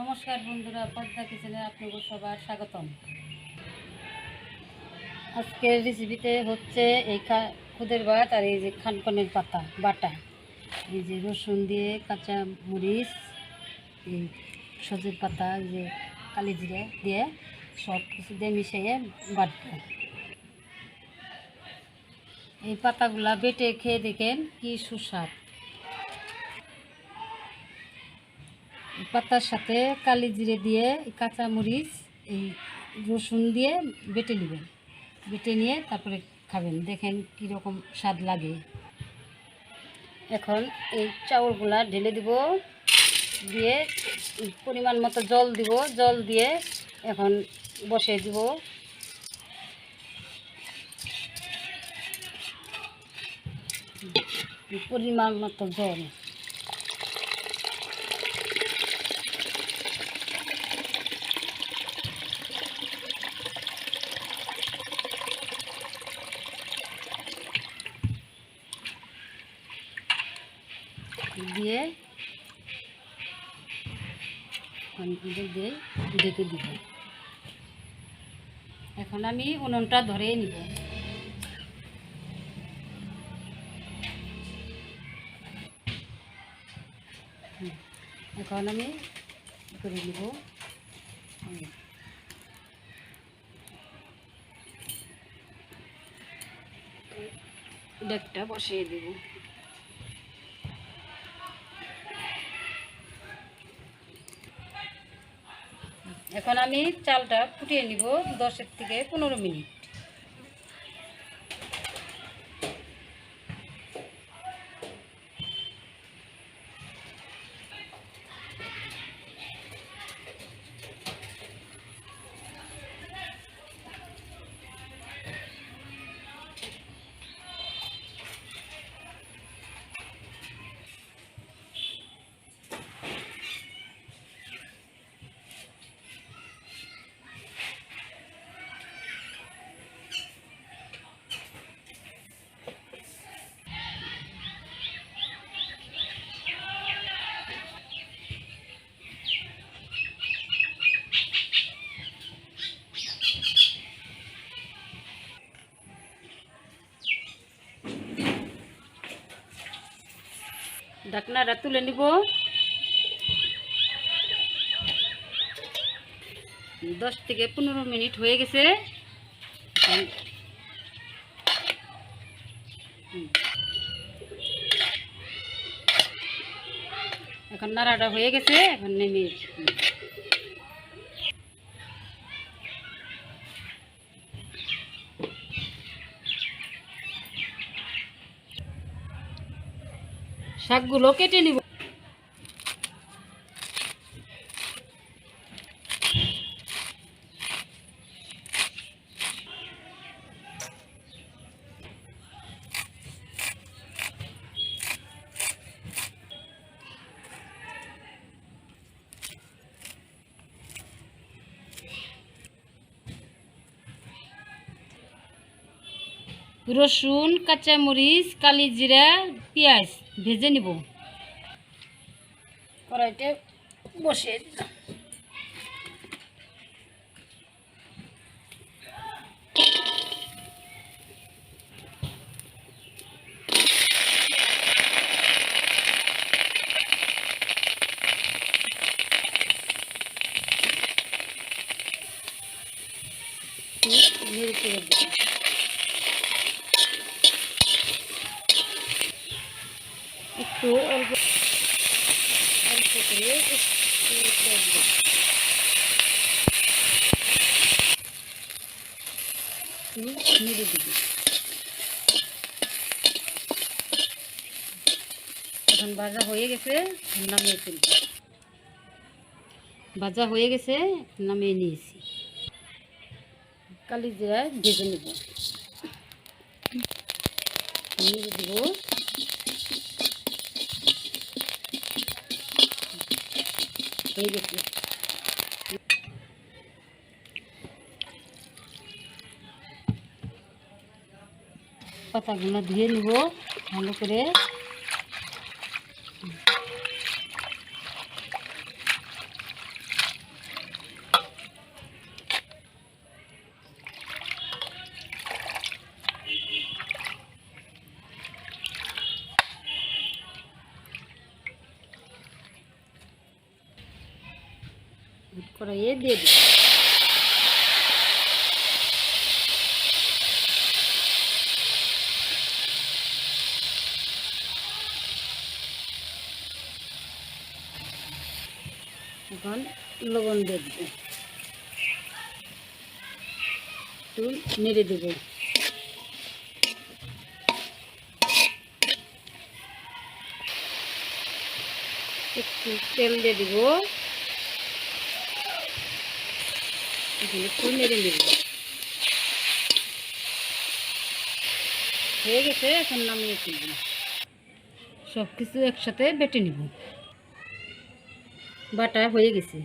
নমস্কার বন্ধুরা, পদ্মা কিচেনে আপনাদের সবার স্বাগতম। আজকের রেসিপিতে হচ্ছে এই খুদের ভাত আর এই যে খানকনের পাতা, বাটা। এই যে রসুন দিয়ে কাঁচা মরিচ, এই সজের পাতা যে কালি জিরে দিয়ে সব কিছু দিয়ে মিশিয়ে বাটবো। এই পাতাগুলা বেটে খেয়ে দেখেন কি সুস্বাদ। পাতার সাথে কালি জিরে দিয়ে কাঁচা মরিচ এই রসুন দিয়ে বেটে নেবেন। বেটে নিয়ে তারপরে খাবেন। দেখেন কীরকম স্বাদ লাগে। এখন এই চাউলগুলা ঢেলে দিব, দিয়ে পরিমাণ মতো জল দিব। জল দিয়ে এখন বসে দিব। পরিমাণ মতো জল। দিয়ে কনফিডেন্ট দিয়ে ডেকে দিব। এখন আমি উনুনটা ধরে নিব। এখন আমি করে নিব। ডেকটা বসিয়ে দেবো। এখন আমি চালটা ফুটিয়ে নিব দশের থেকে পনেরো মিনিট। ঢাকনাটা তুলে নিব। দশ থেকে পনেরো মিনিট হয়ে গেছে। এখন- নাড়াটা হয়ে গেছে, এখন নেমে শাকগুলো কেটে নিব। রসুন কাঁচামরিচ কালি জিরা পেঁয়াজ। ভেজে নিব। কড়াইতে বসে দিলাম। নেড়ে চেড়ে দিলাম একটু অল্প অল্প করে একটু তেল দিলাম। একটু নেড়ে দিবি এখন ভাজা হয়ে গেছে নামিয়ে তুলব ভাজা হয়ে গেছে নামিয়ে নিয়েছি কালি জিরা ভেজে নেব নেড়ে দেবো হয়ে গেছে পাতাগুলো ধুয়ে নিব ভালো করে কড়াইয়ে দিয়ে দিই। এখন লবণ দিয়ে দেবো। একটু নেড়ে দেবো। একটু তেল দিয়ে দিব। এখন একটু নেড়ে নেব। হয়ে গেছে, এখন নামিয়ে তুলব সব কিছু একসাথে বেটে নিব। বাটা হয়ে গেছে।